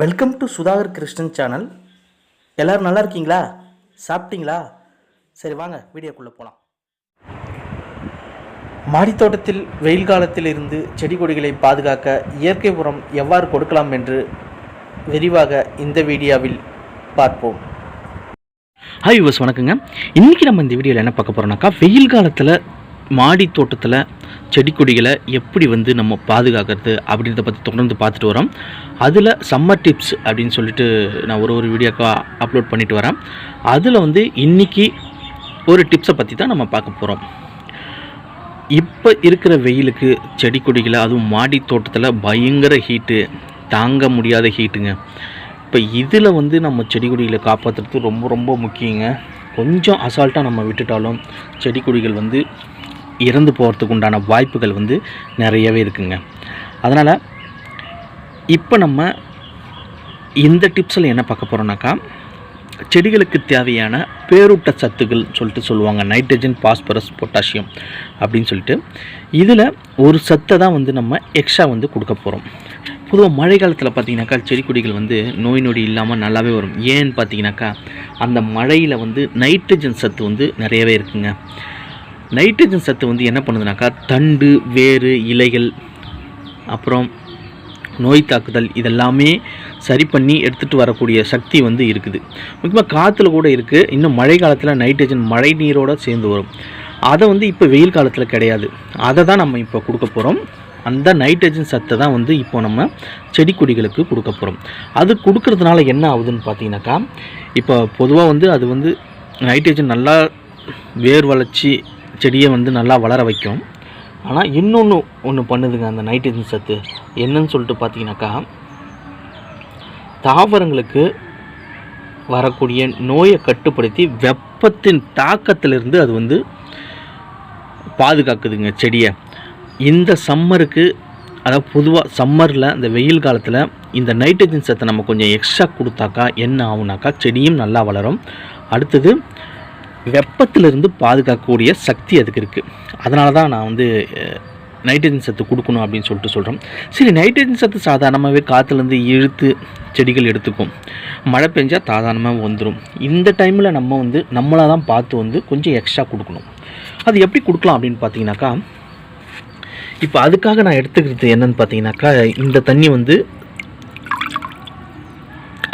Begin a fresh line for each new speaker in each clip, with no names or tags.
Welcome to Sudhakar Krishnan channel எல்லோரும் நல்லா இருக்கீங்களா? சாப்பிட்டீங்களா? சரி வாங்க வீடியோக்குள்ளே போகலாம் மாடித்தோட்டத்தில் வெயில் காலத்தில் இருந்து செடி கொடிகளை பாதுகாக்க இயற்கை உரம் எவ்வாறு கொடுக்கலாம் என்று விரிவாக இந்த வீடியோவில் பார்ப்போம்.
ஹாய் யூஸ் வணக்கங்க. இன்றைக்கி நம்ம இந்த வீடியோவில் என்ன பார்க்க போகிறோம்னாக்கா வெயில் காலத்தில் மாடி தோட்டத்தில் செடி கொடிகளை எப்படி வந்து நம்ம பாதுகாக்கிறது அப்படின்றத பற்றி தொடர்ந்து பார்த்துட்டு வரோம். அதில் சம்மர் டிப்ஸ் அப்படின்னு சொல்லிட்டு நான் ஒரு ஒரு வீடியோக்கா அப்லோட் பண்ணிட்டு வரேன். அதில் வந்து இன்றைக்கி ஒரு டிப்ஸை பற்றி தான் நம்ம பார்க்க போகிறோம் இப்போ இருக்கிற வெயிலுக்கு செடி கொடிகளை அதுவும் மாடி தோட்டத்தில் பயங்கர ஹீட்டு தாங்க முடியாத ஹீட்டுங்க இப்போ இதில் வந்து நம்ம செடி கொடிகளை காப்பாற்றுறது ரொம்ப ரொம்ப முக்கியங்க. கொஞ்சம் அசால்ட்டாக நம்ம விட்டுட்டாலும் செடி கொடிகள் வந்து இறந்து போகிறதுக்கு உண்டான வாய்ப்புகள் வந்து நிறையவே இருக்குங்க. அதனால் இப்போ நம்ம இந்த டிப்ஸில் என்ன பார்க்க போகிறோம்னாக்கா செடிகளுக்கு தேவையான பேரூட்ட சத்துக்கள் சொல்லிட்டு சொல்லுவாங்க. நைட்ரஜன் பாஸ்பரஸ் பொட்டாசியம் அப்படின்னு சொல்லிட்டு. இதில் ஒரு சத்தை தான் வந்து நம்ம எக்ஸ்ட்ரா வந்து கொடுக்க போகிறோம் பொதுவாக மழை காலத்தில் பார்த்திங்கனாக்கா செடி கொடிகள் வந்து நோய் நொடி இல்லாமல் நல்லாவே வரும். ஏன்னு பார்த்தீங்கன்னாக்கா அந்த மழையில் வந்து நைட்ரஜன் சத்து வந்து நிறையவே இருக்குங்க. நைட்ரஜன் சத்து வந்து என்ன பண்ணுதுனாக்கா தண்டு வேறு இலைகள் அப்புறம் நோய் தாக்குதல் இதெல்லாமே சரி பண்ணி எடுத்துகிட்டு வரக்கூடிய சக்தி வந்து இருக்குது. முக்கியமாக காற்றுல கூட இருக்குது இன்னும் மழை காலத்தில் நைட்ரஜன் மழை நீரோடு சேர்ந்து வரும். அதை வந்து இப்போ வெயில் காலத்தில் கிடையாது. அதை தான் நம்ம இப்போ கொடுக்க போகிறோம் அந்த நைட்ரஜன் சத்தை தான் வந்து இப்போ நம்ம செடி கொடிகளுக்கு கொடுக்க போகிறோம் அது கொடுக்கறதுனால என்ன ஆகுதுன்னு பார்த்தீங்கன்னாக்கா இப்போ பொதுவாக வந்து அது வந்து நைட்ரஜன் நல்லா வேர் வளர்ச்சி செடியை வந்து நல்லா வளர வைக்கும். ஆனால் இன்னொன்று ஒன்று பண்ணுதுங்க அந்த நைட்ரஜன் சத்து. என்னன்னு சொல்லிட்டு பார்த்தீங்கன்னாக்கா தாவரங்களுக்கு வரக்கூடிய நோயை கட்டுப்படுத்தி வெப்பத்தின் தாக்கத்திலிருந்து அது வந்து பாதுகாக்குதுங்க செடியை. இந்த சம்மருக்கு அதாவது பொதுவாக சம்மரில் இந்த வெயில் காலத்தில் இந்த நைட்ரஜன் சத்தை நம்ம கொஞ்சம் எக்ஸ்ட்ரா கொடுத்தாக்கா என்ன ஆகுனாக்கா செடியும் நல்லா வளரும். அடுத்தது வெப்பத்திலிருந்து பாதுகாக்கக்கூடிய சக்தி அதுக்கு இருக்குது அதனால தான் நான் வந்து நைட்ரஜன் சத்து கொடுக்கணும் அப்படின்னு சொல்லிட்டு சொல்கிறோம் சரி நைட்ரஜன் சத்து சாதாரணமாகவே காற்றுலேருந்து இழுத்து செடிகள் எடுத்துக்கும். மழை பெஞ்சால் சாதாரணமாக வந்துடும் இந்த டைமில் நம்ம வந்து நம்மளாக தான் பார்த்து வந்து கொஞ்சம் எக்ஸ்ட்ரா கொடுக்கணும். அது எப்படி கொடுக்கலாம் அப்படின்னு பார்த்தீங்கன்னாக்கா இப்போ அதுக்காக நான் எடுத்துக்கிறது என்னன்னு பார்த்தீங்கன்னாக்கா இந்த தண்ணி வந்து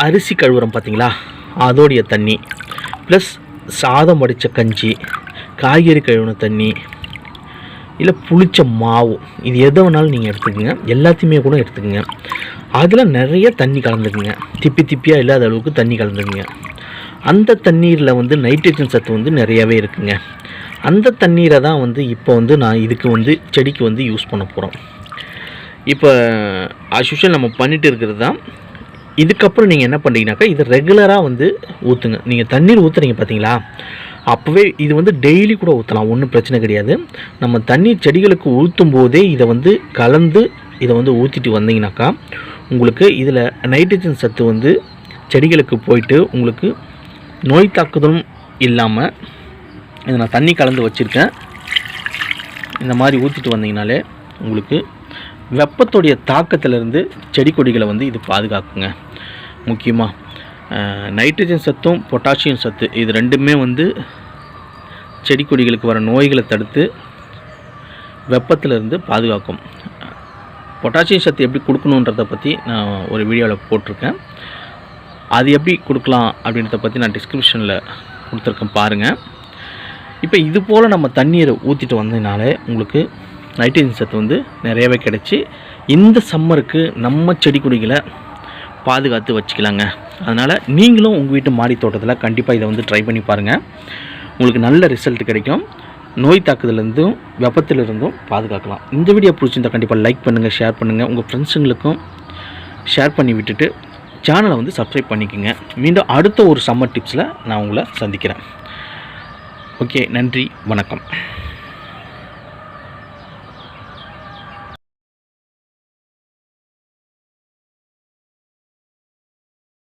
அரிசி கழுவுறோம் பார்த்தீங்களா? அதோடைய தண்ணி. ப்ளஸ் சாதம் வடித்த கஞ்சி காய்கறி கழுவின தண்ணி இல்லை புளிச்ச மாவு. இது எதை வேணாலும் நீங்கள் எடுத்துக்கோங்க. எல்லாத்தையுமே கூட எடுத்துக்கோங்க. அதில் நிறைய தண்ணி கலந்துக்குங்க. திப்பி திப்பியாக இல்லாத அளவுக்கு தண்ணி கலந்துக்குங்க. அந்த தண்ணீரில் வந்து நைட்ரஜன் சத்து வந்து நிறையவே இருக்குங்க. அந்த தண்ணீரை தான் வந்து இப்போ வந்து நான் இதுக்கு வந்து செடிக்கு வந்து யூஸ் பண்ண போகிறோம் இப்போ ஆஸ்யூஷுவல் நம்ம பண்ணிட்டு இருக்கிறது தான் இதுக்கப்புறம் நீங்கள் என்ன பண்ணுறீங்கனாக்கா இது ரெகுலராக வந்து ஊற்றுங்க நீங்கள் தண்ணீர் ஊற்றுறீங்க பார்த்தீங்களா அப்போவே இது வந்து டெய்லி கூட ஊற்றலாம் ஒன்றும் பிரச்சனை கிடையாது. நம்ம தண்ணீர் செடிகளுக்கு ஊற்றும் போதே இதை வந்து கலந்து இதை வந்து ஊற்றிட்டு வந்தீங்கனாக்கா உங்களுக்கு இதில் நைட்ரஜன் சத்து வந்து செடிகளுக்கு போயிட்டு உங்களுக்கு நோய் தாக்குதலும் இல்லாமல் இதை நான் தண்ணி கலந்து வச்சுருக்கேன். இந்த மாதிரி ஊற்றிட்டு வந்தீங்கனாலே உங்களுக்கு வெப்பத்துடைய தாக்கத்திலிருந்து செடி கொடிகளை வந்து இது பாதுகாக்குங்க. முக்கியமாக நைட்ரஜன் சத்தும் பொட்டாசியம் சத்து இது ரெண்டுமே வந்து செடி கொடிகளுக்கு வர நோய்களை தடுத்து வெப்பத்திலிருந்து பாதுகாக்கும். பொட்டாசியம் சத்து எப்படி கொடுக்கணுன்றதை பற்றி நான் ஒரு வீடியோவில் போட்டிருக்கேன். அது எப்படி கொடுக்கலாம் அப்படின்றத பற்றி நான் டிஸ்கிரிப்ஷனில் கொடுத்துருக்கேன் பாருங்கள் இப்போ இது போல் நம்ம தண்ணீரை ஊற்றிட்டு வந்ததுனால உங்களுக்கு நைட்ரஜன் சத்து வந்து நிறையவே கிடச்சி இந்த சம்மருக்கு நம்ம செடி கொடிகளை பாதுகாத்து வச்சுக்கலாங்க. அதனால் நீங்களும் உங்கள் வீட்டு மாடி தோட்டத்தில் கண்டிப்பாக இதை வந்து ட்ரை பண்ணி பாருங்கள் உங்களுக்கு நல்ல ரிசல்ட் கிடைக்கும். நோய் தாக்குதலேருந்தும் வெப்பத்திலிருந்தும் பாதுகாக்கலாம். இந்த வீடியோ பிடிச்சிருந்தா கண்டிப்பாக லைக் பண்ணுங்கள் ஷேர் பண்ணுங்கள் உங்கள் ஃப்ரெண்ட்ஸுங்களுக்கும் ஷேர் பண்ணி விட்டுட்டு சேனலை வந்து சப்ஸ்கிரைப் பண்ணிக்கோங்க. மீண்டும் அடுத்த ஒரு சம்மர் டிப்ஸில் நான் உங்களை சந்திக்கிறேன். ஓகே நன்றி வணக்கம்.